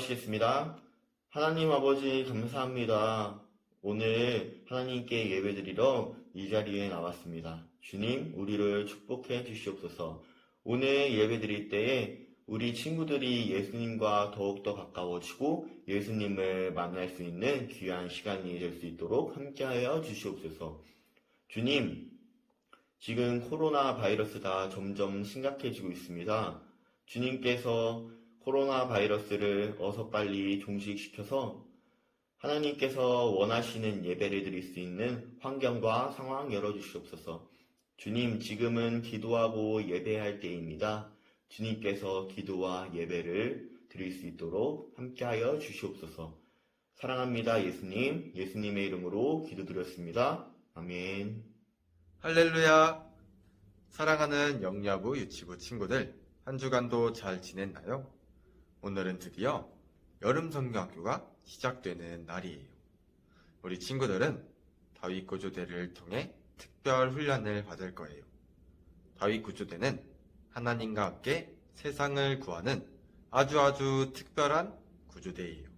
기도하시겠습니다. 하나님 아버지 감사합니다. 오늘 하나님께 예배드리러 이 자리에 나왔습니다. 주님, 우리를 축복해 주시옵소서. 오늘 예배드릴 때에 우리 친구들이 예수님과 더욱더 가까워지고 예수님을 만날 수 있는 귀한 시간이 될 수 있도록 함께하여 주시옵소서. 주님, 지금 코로나 바이러스가 점점 심각해지고 있습니다. 주님께서 코로나 바이러스를 어서 빨리 종식시켜서 하나님께서 원하시는 예배를 드릴 수 있는 환경과 상황 열어주시옵소서. 주님, 지금은 기도하고 예배할 때입니다. 주님께서 기도와 예배를 드릴 수 있도록 함께하여 주시옵소서. 사랑합니다, 예수님. 예수님의 이름으로 기도드렸습니다. 아멘. 할렐루야! 사랑하는 영야부 유치부 친구들, 한 주간도 잘 지냈나요? 오늘은 드디어 여름 성경학교가 시작되는 날이에요. 우리 친구들은 다윗 구조대를 통해 특별 훈련을 받을 거예요. 다윗 구조대는 하나님과 함께 세상을 구하는 아주 아주 특별한 구조대예요.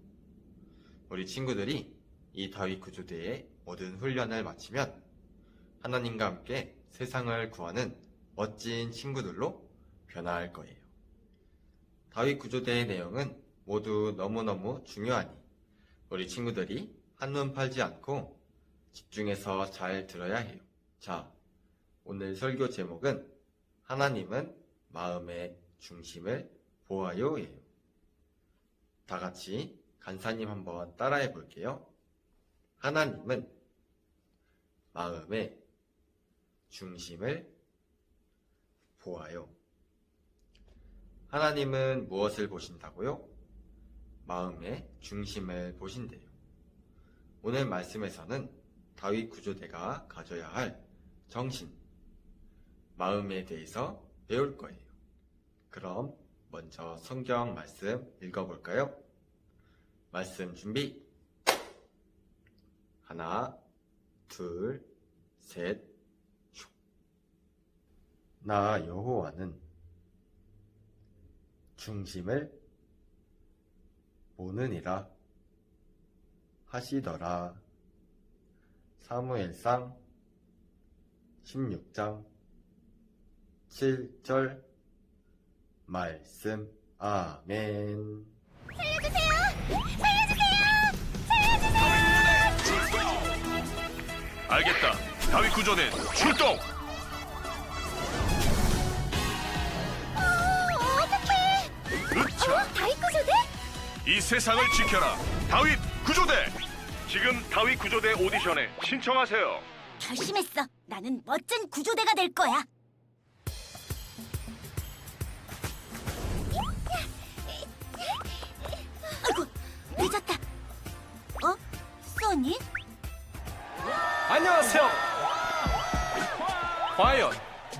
우리 친구들이 이 다윗 구조대의 모든 훈련을 마치면 하나님과 함께 세상을 구하는 멋진 친구들로 변화할 거예요. 다윗 구조대의 내용은 모두 너무너무 중요하니 우리 친구들이 한눈 팔지 않고 집중해서 잘 들어야 해요. 자, 오늘 설교 제목은 하나님은 마음의 중심을 보아요예요. 다 같이 간사님 한번 따라해 볼게요. 하나님은 마음의 중심을 보아요. 하나님은 무엇을 보신다고요? 마음의 중심을 보신대요. 오늘 말씀에서는 다윗 구조대가 가져야 할 정신, 마음에 대해서 배울 거예요. 그럼 먼저 성경 말씀 읽어볼까요? 말씀 준비. 하나, 둘, 셋, 슉. 나 여호와는 중심을 보느니라 하시더라. 사무엘상 16장 7절 말씀 아멘. 알겠다. 다윗 구조대 출동. 으차. 다윗 구조대? 이 세상을 지켜라. 다윗 구조대. 지금 다윗 구조대 오디션에 신청하세요. 결심했어. 나는 멋진 구조대가 될 거야. 아이고, 늦었다. 어? 써니? 안녕하세요. 과연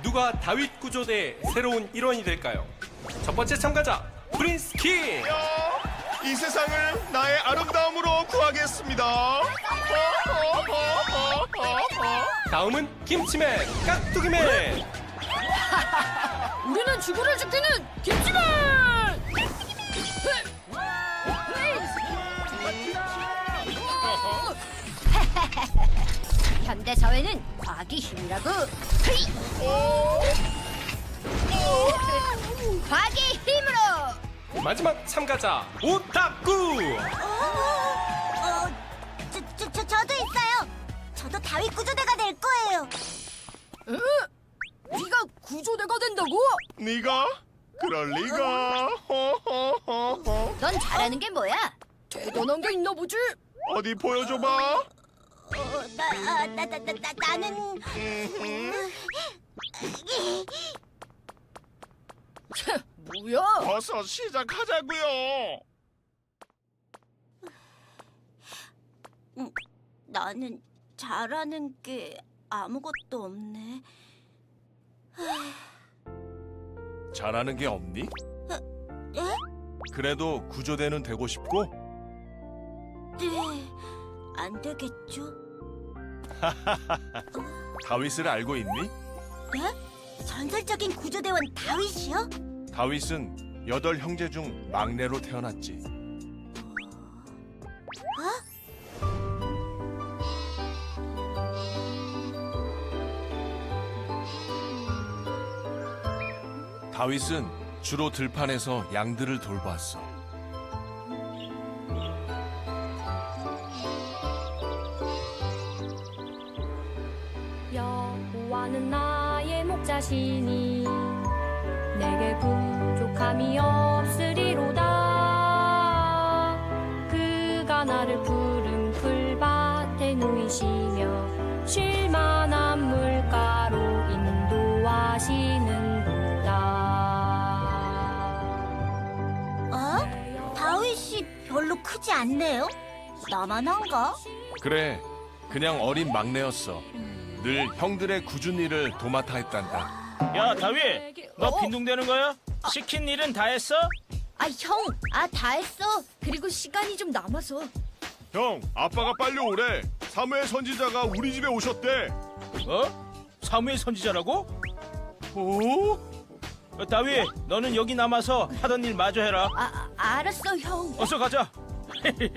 누가 다윗 구조대의 새로운 일원이 될까요? 첫 번째 참가자 프린스 킹. 이 세상을 나의 아름다움으로 구하겠습니다. 다음은 김치맨 깍두기맨. 우리는 지구를 지키는 김치맨! 현대 사회는 과학이 힘이라고. 헤이! 과학의 힘으로. 마지막 참가자 오타쿠. 어, 저, 저, 저, 저도 있어요. 저도 다윗 구조대가 될 거예요. 에? 네가 구조대가 된다고? 네가 그럴 리가. 호호호호. 넌 잘하는 게 뭐야? 대단한 게 있나 보지? 어디 보여줘봐. 어, 나, 아, 나, 나, 나, 나, 나는 채, 뭐야? 어서 시작하자고요. 나는 잘하는 게 아무것도 없네. 잘하는 게 없니? 예? 그래도 구조대는 되고 싶고 네, 안 되겠죠? 다윗을 알고 있니? 네? 전설적인 구조대원 다윗이요? 다윗은 여덟 형제 중 막내로 태어났지. 다윗은 주로 들판에서 양들을 돌보았어. 여호와는 나의 목자시니 내게 부족함이 없으리로다 그가 나를 푸른 풀밭에 누이시며 쉴만한 물가로 인도하시는도다 어? 다윗이 별로 크지 않네요? 나만 한가? 그래, 그냥 어린 막내였어. 늘 형들의 굳은 일을 도맡아 했단다. 야 다윗 너 어? 빈둥대는 거야? 시킨 일은 다 했어? 아, 형. 아, 다 했어. 그리고 시간이 좀 남아서. 형, 아빠가 빨리 오래. 사무엘 선지자가 우리 집에 오셨대. 어? 사무엘 선지자라고? 오? 어, 다윗 너는 여기 남아서 하던 일 마저 해라 아, 아, 알았어, 형. 어서 가자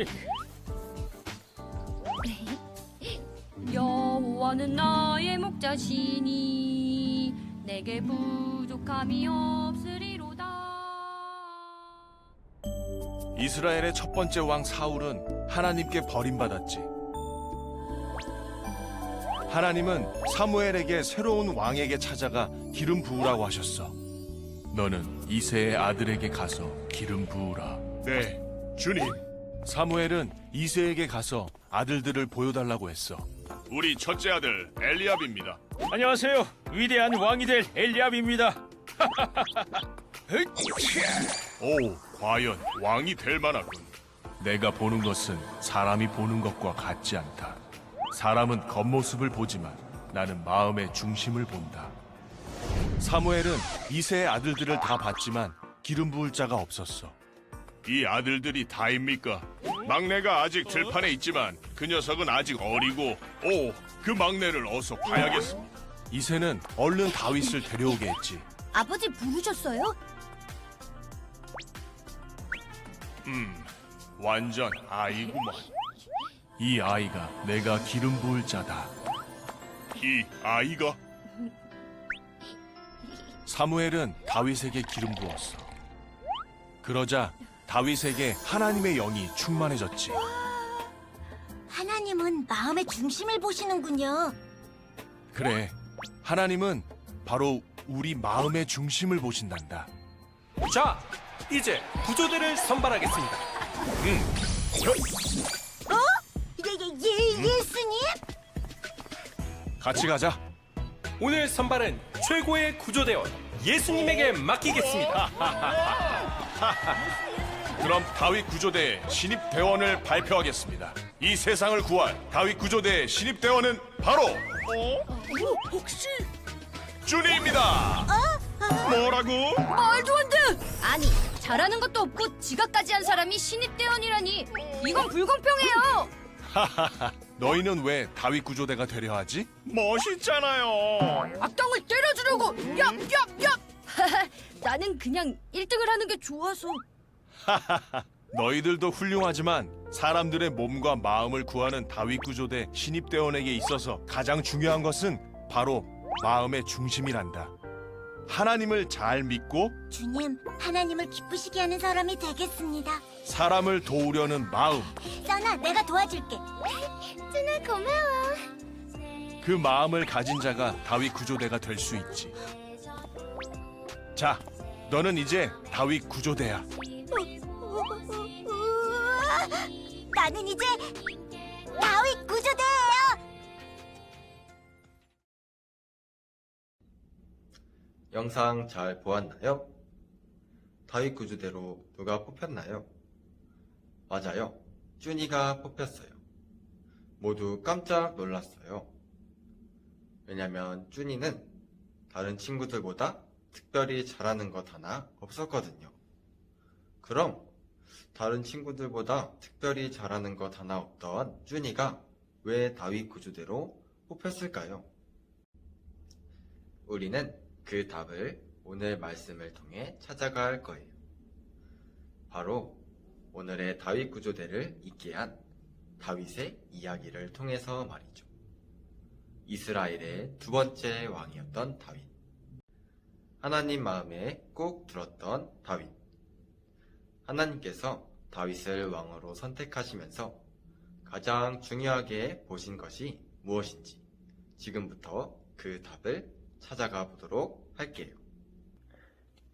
여호와는 나의 목자시니 내게 부족함이 없으리로다 이스라엘의 첫 번째 왕 사울은 하나님께 버림받았지. 하나님은 사무엘에게 새로운 왕에게 찾아가 기름 부으라고 하셨어. 너는 이세의 아들에게 가서 기름 부으라. 네, 주님. 사무엘은 이세에게 가서 아들들을 보여달라고 했어. 우리 첫째 아들 엘리압입니다. 안녕하세요 위대한 왕이 될 엘리압입니다 오, 과연 왕이 될 만하군. 내가 보는 것은 사람이 보는 것과 같지 않다. 사람은 겉모습을 보지만 나는 마음의 중심을 본다. 사무엘은 이세의 아들들을 다 봤지만 기름 부을 자가 없었어. 이 아들들이 다입니까? 막내가 아직 들판에 있지만 그 녀석은 아직 어리고 오, 그 막내를 어서 봐야겠습니다. 이세는 얼른 다윗을 데려오게 했지. 아버지 부르셨어요? 음, 완전 아이구만. 이 아이가 내가 기름 부을 자다. 이 아이가? 사무엘은 다윗에게 기름 부었어. 그러자 다윗에게 하나님의 영이 충만해졌지. 하나님은 마음의 중심을 보시는군요. 그래, 하나님은 바로 우리 마음의 중심을 보신단다. 자, 이제 구조대를 선발하겠습니다. 예, 예, 예, 예수님? 같이 가자. 오늘 선발은 최고의 구조대원 예수님에게 맡기겠습니다. 그럼 다윗 구조대의 신입 대원을 발표하겠습니다. 이 세상을 구할 다윗 구조대의 신입 대원은 바로 혹시 준이입니다. 뭐라고? 말도 안 돼! 아니, 잘하는 것도 없고 지각까지 한 사람이 신입 대원이라니. 이건 불공평해요. 너희는 왜 다윗 구조대가 되려 하지? 멋있잖아요. 악당을 때려주려고. 얍, 얍, 얍. 나는 그냥 1등을 하는 게 좋아서. 너희들도 훌륭하지만 사람들의 몸과 마음을 구하는 다윗 구조대 신입 대원에게 있어서 가장 중요한 것은 바로 마음의 중심이란다. 하나님을 잘 믿고 주님, 하나님을 기쁘시게 하는 사람이 되겠습니다. 사람을 도우려는 마음, 써나, 내가 도와줄게. 준아, 고마워. 그 마음을 가진 자가 다윗 구조대가 될 수 있지. 자, 너는 이제 다윗 구조대야. 우와, 나는 이제 다윗 구조대예요. 영상 잘 보았나요? 다윗 구주대로 누가 뽑혔나요? 맞아요. 쭈니가 뽑혔어요. 모두 깜짝 놀랐어요. 왜냐면 쭈니는 다른 친구들보다 특별히 잘하는 것 하나 없었거든요. 그럼 다른 친구들보다 특별히 잘하는 것 하나 없던 쭈니가 왜 다윗 구주대로 뽑혔을까요? 우리는 그 답을 오늘 말씀을 통해 찾아갈 거예요. 바로 오늘의 다윗 구조대를 있게 한 다윗의 이야기를 통해서 말이죠. 이스라엘의 두 번째 왕이었던 다윗. 하나님 마음에 꼭 들었던 다윗. 하나님께서 다윗을 왕으로 선택하시면서 가장 중요하게 보신 것이 무엇인지 지금부터 그 답을 찾아가 보도록 할게요.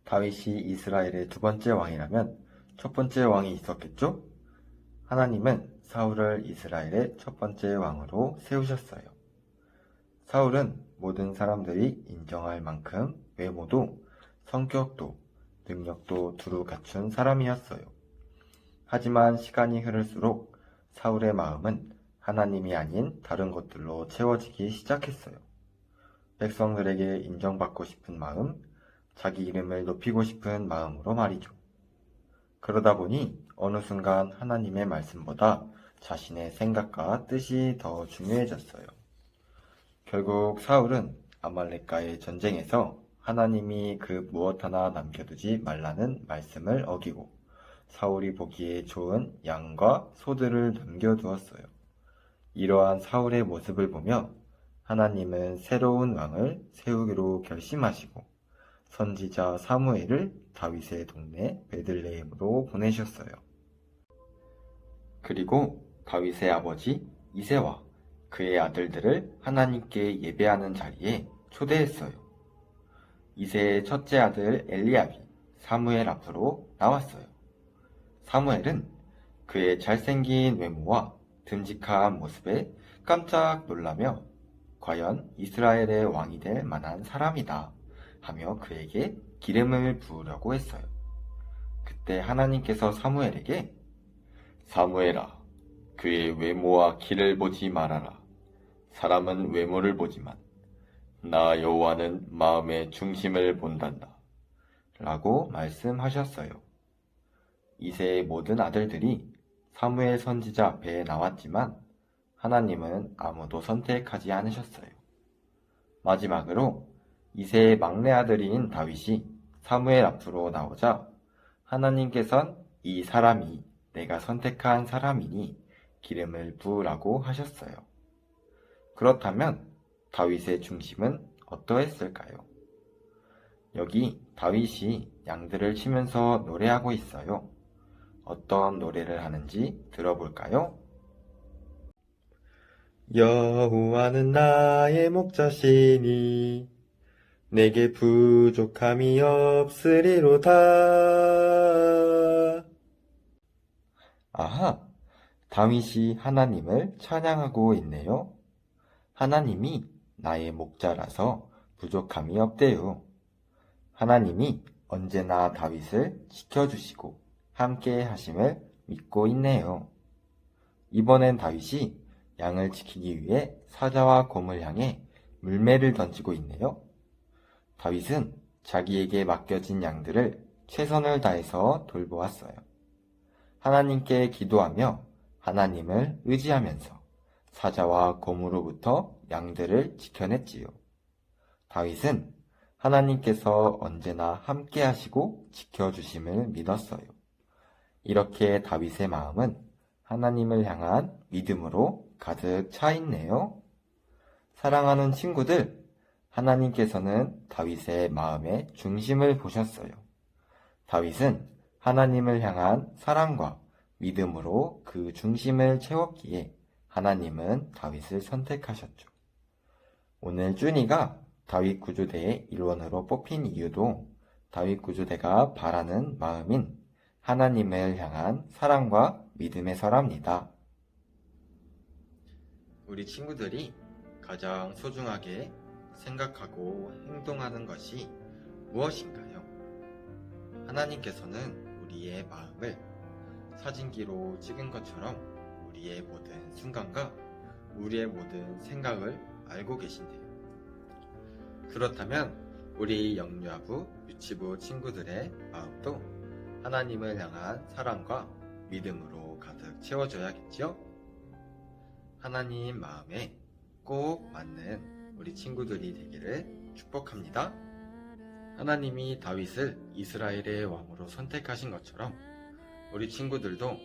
다윗이 이스라엘의 두 번째 왕이라면 첫 번째 왕이 있었겠죠? 하나님은 사울을 이스라엘의 첫 번째 왕으로 세우셨어요. 사울은 모든 사람들이 인정할 만큼 외모도 성격도 능력도 두루 갖춘 사람이었어요. 하지만 시간이 흐를수록 사울의 마음은 하나님이 아닌 다른 것들로 채워지기 시작했어요. 백성들에게 인정받고 싶은 마음, 자기 이름을 높이고 싶은 마음으로 말이죠. 그러다 보니 어느 순간 하나님의 말씀보다 자신의 생각과 뜻이 더 중요해졌어요. 결국 사울은 아말렉과의 전쟁에서 하나님이 그 무엇 하나 남겨두지 말라는 말씀을 어기고 사울이 보기에 좋은 양과 소들을 남겨두었어요. 이러한 사울의 모습을 보며 하나님은 새로운 왕을 세우기로 결심하시고 선지자 사무엘을 다윗의 동네 베들레헴으로 보내셨어요. 그리고 다윗의 아버지 이세와 그의 아들들을 하나님께 예배하는 자리에 초대했어요. 이세의 첫째 아들 엘리압이 사무엘 앞으로 나왔어요. 사무엘은 그의 잘생긴 외모와 듬직한 모습에 깜짝 놀라며 과연 이스라엘의 왕이 될 만한 사람이다 하며 그에게 기름을 부으려고 했어요. 그때 하나님께서 사무엘에게 사무엘아 그의 외모와 길을 보지 말아라. 사람은 외모를 보지만 나 여호와는 마음의 중심을 본단다. 라고 말씀하셨어요. 이세의 모든 아들들이 사무엘 선지자 앞에 나왔지만 하나님은 아무도 선택하지 않으셨어요. 마지막으로 이세의 막내 아들인 다윗이 사무엘 앞으로 나오자 하나님께선 이 사람이 내가 선택한 사람이니 기름을 부으라고 하셨어요. 그렇다면 다윗의 중심은 어떠했을까요? 여기 다윗이 양들을 치면서 노래하고 있어요. 어떤 노래를 하는지 들어볼까요? 여호와는 나의 목자시니 내게 부족함이 없으리로다. 아하, 다윗이 하나님을 찬양하고 있네요. 하나님이 나의 목자라서 부족함이 없대요. 하나님이 언제나 다윗을 지켜주시고 함께 하심을 믿고 있네요. 이번엔 다윗이 양을 지키기 위해 사자와 곰을 향해 물매를 던지고 있네요. 다윗은 자기에게 맡겨진 양들을 최선을 다해서 돌보았어요. 하나님께 기도하며 하나님을 의지하면서 사자와 곰으로부터 양들을 지켜냈지요. 다윗은 하나님께서 언제나 함께 하시고 지켜주심을 믿었어요. 이렇게 다윗의 마음은 하나님을 향한 믿음으로 가득 차 있네요. 사랑하는 친구들, 하나님께서는 다윗의 마음의 중심을 보셨어요. 다윗은 하나님을 향한 사랑과 믿음으로 그 중심을 채웠기에 하나님은 다윗을 선택하셨죠. 오늘 준이가 다윗 구조대의 일원으로 뽑힌 이유도 다윗 구조대가 바라는 마음인 하나님을 향한 사랑과 믿음에서랍니다. 우리 친구들이 가장 소중하게 생각하고 행동하는 것이 무엇인가요? 하나님께서는 우리의 마음을 사진기로 찍은 것처럼 우리의 모든 순간과 우리의 모든 생각을 알고 계신대요. 그렇다면 우리 영유아부, 유치부 친구들의 마음도 하나님을 향한 사랑과 믿음으로 가득 채워져야겠죠? 하나님 마음에 꼭 맞는 우리 친구들이 되기를 축복합니다. 하나님이 다윗을 이스라엘의 왕으로 선택하신 것처럼 우리 친구들도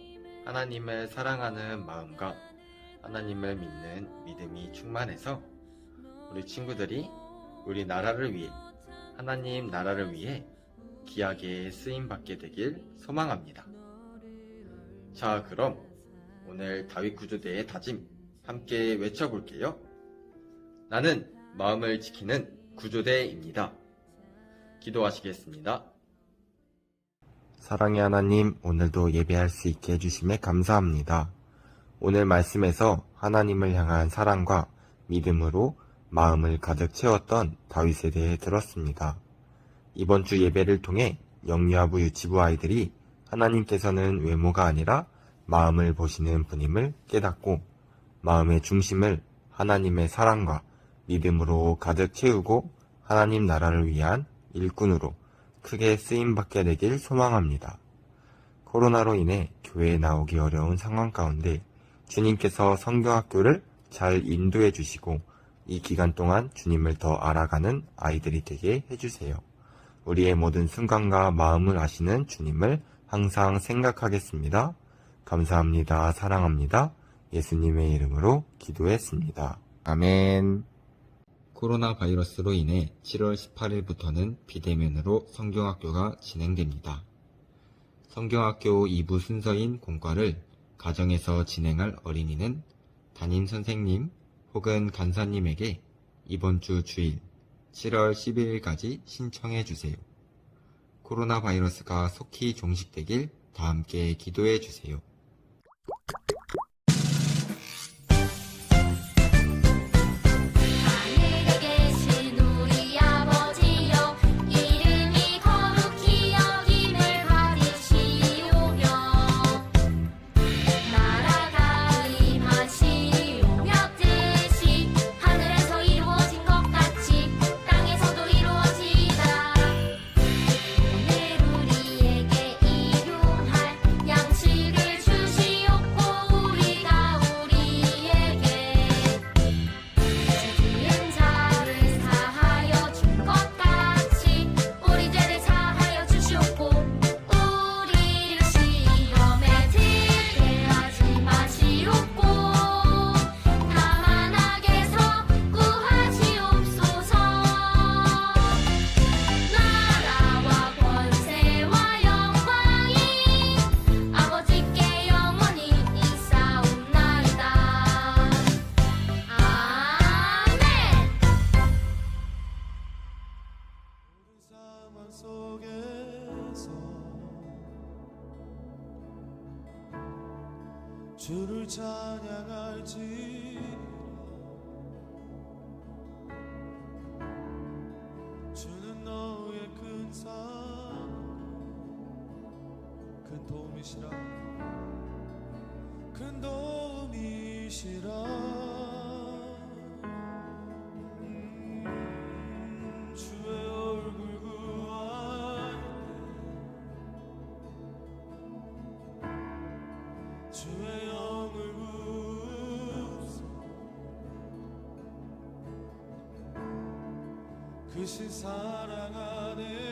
하나님을 사랑하는 마음과 하나님을 믿는 믿음이 충만해서 우리 친구들이 우리 나라를 위해 하나님 나라를 위해 귀하게 쓰임 받게 되길 소망합니다. 자, 그럼 오늘 다윗 구조대의 다짐 함께 외쳐볼게요. 나는 마음을 지키는 구조대입니다. 기도하시겠습니다. 사랑의 하나님, 오늘도 예배할 수 있게 해주심에 감사합니다. 오늘 말씀에서 하나님을 향한 사랑과 믿음으로 마음을 가득 채웠던 다윗에 대해 들었습니다. 이번 주 예배를 통해 영유아부 유치부 아이들이 하나님께서는 외모가 아니라 마음을 보시는 분임을 깨닫고 마음의 중심을 하나님의 사랑과 믿음으로 가득 채우고 하나님 나라를 위한 일꾼으로 크게 쓰임받게 되길 소망합니다. 코로나로 인해 교회에 나오기 어려운 상황 가운데 주님께서 성경학교를 잘 인도해 주시고 이 기간 동안 주님을 더 알아가는 아이들이 되게 해주세요. 우리의 모든 순간과 마음을 아시는 주님을 항상 생각하겠습니다. 감사합니다. 사랑합니다. 예수님의 이름으로 기도했습니다. 아멘. 코로나 바이러스로 인해 7월 18일부터는 비대면으로 성경학교가 진행됩니다. 성경학교 2부 순서인 공과를 가정에서 진행할 어린이는 담임 선생님 혹은 간사님에게 이번 주 주일 7월 12일까지 신청해 주세요. 코로나 바이러스가 속히 종식되길 다 함께 기도해 주세요. 그신 사랑 안에